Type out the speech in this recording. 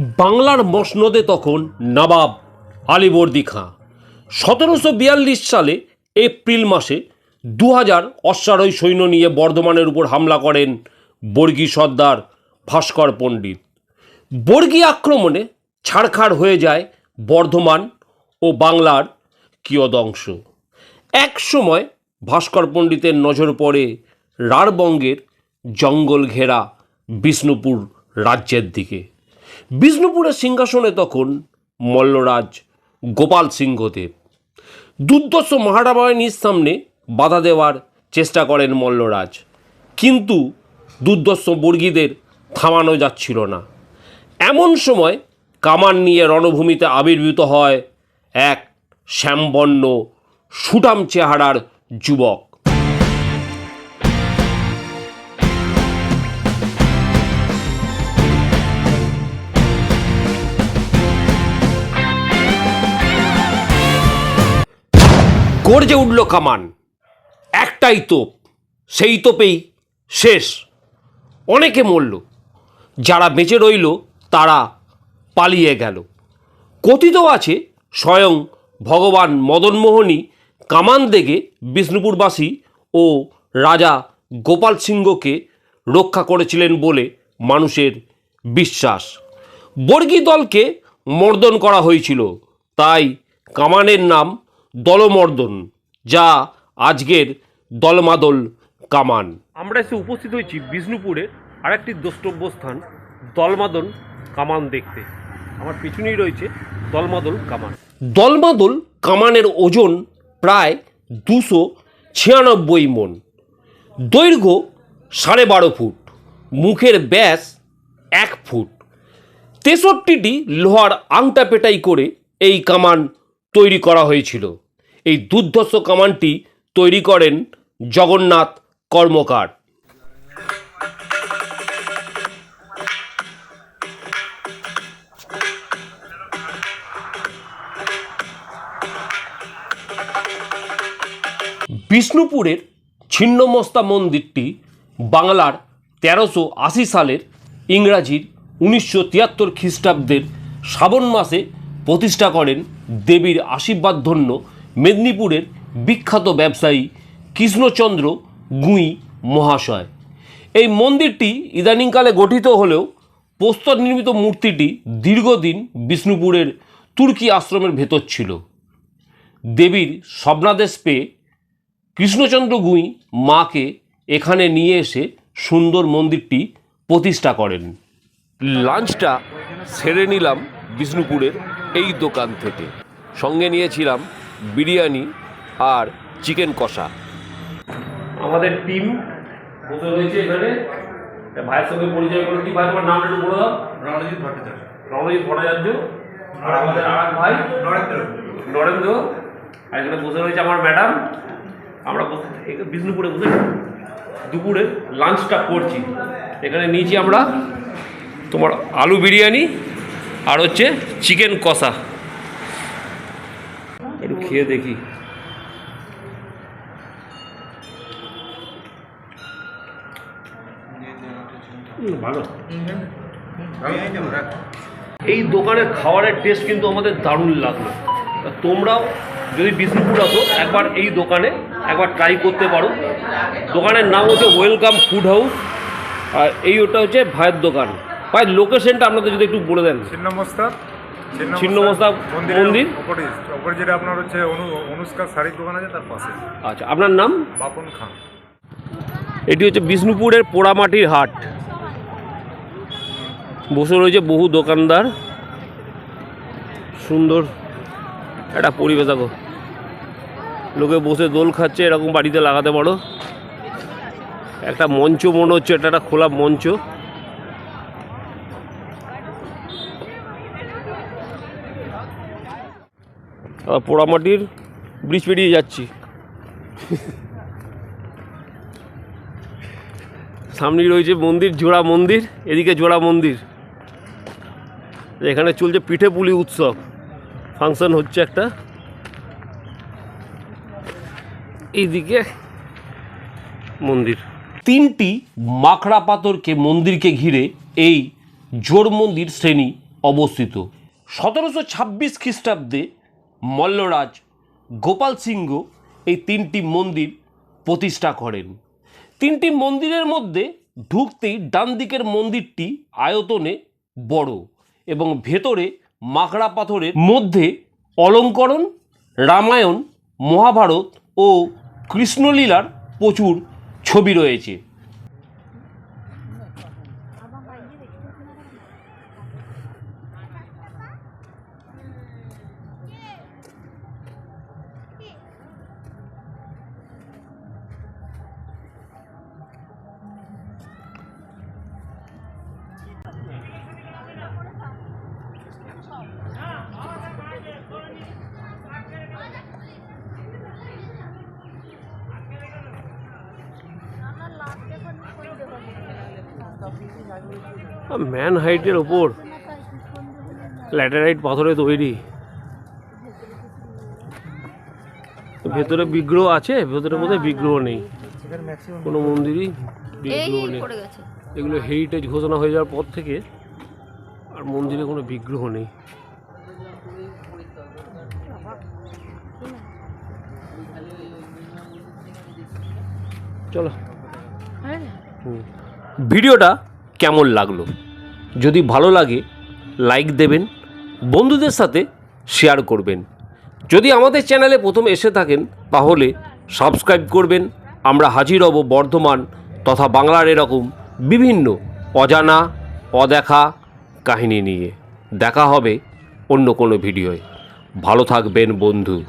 বাংলার মসনদে তখন নবাব আলীবর্দী খাঁ। সতেরোশো বিয়াল্লিশ সালে এপ্রিল মাসে দু হাজার অশ্বারোহী সৈন্য নিয়ে বর্ধমানের উপর হামলা করেন বর্গী সর্দার ভাস্কর পণ্ডিত। বর্গী আক্রমণে ছাড়খাড় হয়ে যায় বর্ধমান ও বাংলার কিয়দংশ। এক সময় ভাস্কর পণ্ডিতের নজর পড়ে রাঢ়বঙ্গের জঙ্গল ঘেরা বিষ্ণুপুর রাজ্যের দিকে। বিষ্ণুপুরের সিংহাসনে তখন মল্লরাজ গোপাল সিংহদেব দুর্দর্শ মহারামায়ণীর সামনে বাধা দেওয়ার চেষ্টা করেন মল্লরাজ। কিন্তু দুর্দর্শ বর্গীদের থামানো যাচ্ছিল না। এমন সময় কামান নিয়ে রণভূমিতে আবির্ভূত হয় এক শ্যামবর্ণ সুটাম চেহারার যুবক। গর্জে উঠল কামান। একটাই তোপ, সেই তোপেই শেষ। অনেকে মরল, যারা বেঁচে রইল তারা পালিয়ে গেল। কথিত আছে, স্বয়ং ভগবান মদনমোহনই কামান দেখে বিষ্ণুপুরবাসী ও রাজা গোপাল সিংহকে রক্ষা করেছিলেন বলে মানুষের বিশ্বাস। বর্গী দলকে মর্দন করা হয়েছিল, তাই কামানের নাম দলমর্দন যা আজকের দলমাদল কামান। আমরা এসে উপস্থিত হয়েছি বিষ্ণুপুরের আরেকটি দ্রষ্টব্য স্থান দলমাদল কামান দেখতে। আমার পিছনেই রয়েছে দলমাদল কামান। দলমাদল কামানের ওজন প্রায় দুশো ছিয়ানব্বই মন। দৈর্ঘ্য সাড়ে বারো ফুট মুখের ব্যাস এক ফুট। তেষট্টিটি লোহার আংটা পেটাই করে এই কামান তৈরি করা হয়েছিল। এই দুর্ধর্ষ কামানটি তৈরি করেন জগন্নাথ কর্মকার। বিষ্ণুপুরের ছিন্নমস্তা মন্দিরটি বাংলার তেরোশো আশি সালের ইংরাজির উনিশশো তিয়াত্তর খ্রিস্টাব্দের শ্রাবণ মাসে প্রতিষ্ঠা করেন দেবীর আশীর্বাদধন্য মেদিনীপুরের বিখ্যাত ব্যবসায়ী কৃষ্ণচন্দ্র গুঁই মহাশয়। এই মন্দিরটি ইদানিংকালে গঠিত হলেও প্রস্তর নির্মিত মূর্তিটি দীর্ঘদিন বিষ্ণুপুরের তুর্কি আশ্রমের ভেতর ছিল। দেবীর স্বপ্নাদেশ পেয়ে কৃষ্ণচন্দ্র গুঁই মাকে এখানে নিয়ে এসে সুন্দর মন্দিরটি প্রতিষ্ঠা করেন। লাঞ্চটা সেরে নিলাম। বিষ্ণুপুরের এই দোকান থেকে। সঙ্গে নিয়েছিলাম বিরিয়ানি আর চিকেন কষা। আমাদের টিম বসে রয়েছে এখানে। ভাইয়ের সঙ্গে পরিচয় করে দিই। ভাই তোমার নামটা একটু বলে দাও। রণজিৎ ভট্টাচার্য। রণজিৎ ভট্টাচার্য। আর আমাদের আর এক ভাই নরেন্দ্র। নরেন্দ্র। আর এখানে বসে রয়েছে আমার ম্যাডাম। আমরা বসে বিষ্ণুপুরে বসে দুপুরে লাঞ্চটা করছি। এখানে নিয়েছি আমরা তোমার আলু বিরিয়ানি আর হচ্ছে চিকেন কষা। একটু খেয়ে দেখি। ভালো। এই দোকানের খাবারের টেস্ট কিন্তু আমাদের দারুণ লাগল। তোমরাও যদি বিষ্ণুপুর আসো একবার এই দোকানে একবার ট্রাই করতে পারো। দোকানের নাম হচ্ছে ওয়েলকাম ফুড হাউস আর এই ওটা হচ্ছে ভাইয়ের দোকান। ভাই লোকেশনটা আপনাদের যদি একটু বলে দেন। ছিন্নমস্তা ছিন্নমস্তা মন্দির? ওপরে যেটা আপনার হচ্ছে অনু অনুষ্কার শাড়ির দোকান আছে তার পাশে। আচ্ছা আপনার নাম? বাপন খান। এটি হচ্ছে বিষ্ণুপুরের পোড়ামাটির হাট। বসে রয়েছে বহু দোকানদার। সুন্দর একটা পরিবেশ দেখো। লোকে বসে দোল খাচ্ছে এরকম বাড়িতে লাগাতে পারো। একটা মঞ্চ মনে হচ্ছে এটা একটা খোলা মঞ্চ। পোড়ামাটির ব্রিজ পেরিয়ে যাচ্ছি। সামনেই রয়েছে মন্দির, জোড়া মন্দির, এদিকে জোড়া মন্দির। এখানে চলছে পিঠে পুলি উৎসব। ফাংশন হচ্ছে একটা। এইদিকে মন্দির। তিনটি মাখড়া পাথরকে মন্দিরকে ঘিরে এই জোর মন্দির শ্রেণি অবস্থিত। সতেরোশো ছাব্বিশ খ্রিস্টাব্দে মল্লরাজ গোপাল সিংহ এই তিনটি মন্দির প্রতিষ্ঠা করেন। তিনটি মন্দিরের মধ্যে ঢুকতেই ডান দিকের মন্দিরটি আয়তনে বড় এবং ভেতরে মাকড়া পাথরের মধ্যে অলঙ্করণ, রামায়ণ, মহাভারত ও কৃষ্ণলীলার প্রচুর ছবি রয়েছে। ম্যান হাইটের ওপর ল্যাটেরাইট পাথরে তৈরি। ভেতরে বিগ্রহ আছে ভেতরে বোধহয় বিগ্রহ নেই। কোনো মন্দিরই বিগ্রহ নেই। এগুলো হেরিটেজ ঘোষণা হয়ে যাওয়ার পর থেকে আর মন্দিরে কোনো বিগ্রহ নেই। চলো। হুম। ভিডিওটা কেমন লাগল? যদি ভালো লাগে লাইক দেবেন, বন্ধুদের সাথে শেয়ার করবেন। যদি আমাদের চ্যানেলে প্রথম এসে থাকেন, তাহলে সাবস্ক্রাইব করবেন। আমরা হাজির হব বর্ধমান তথা বাংলার এরকম বিভিন্ন অজানা, অদেখা কাহিনী নিয়ে। দেখা হবে অন্য কোনো ভিডিওয়। ভালো থাকবেন বন্ধু।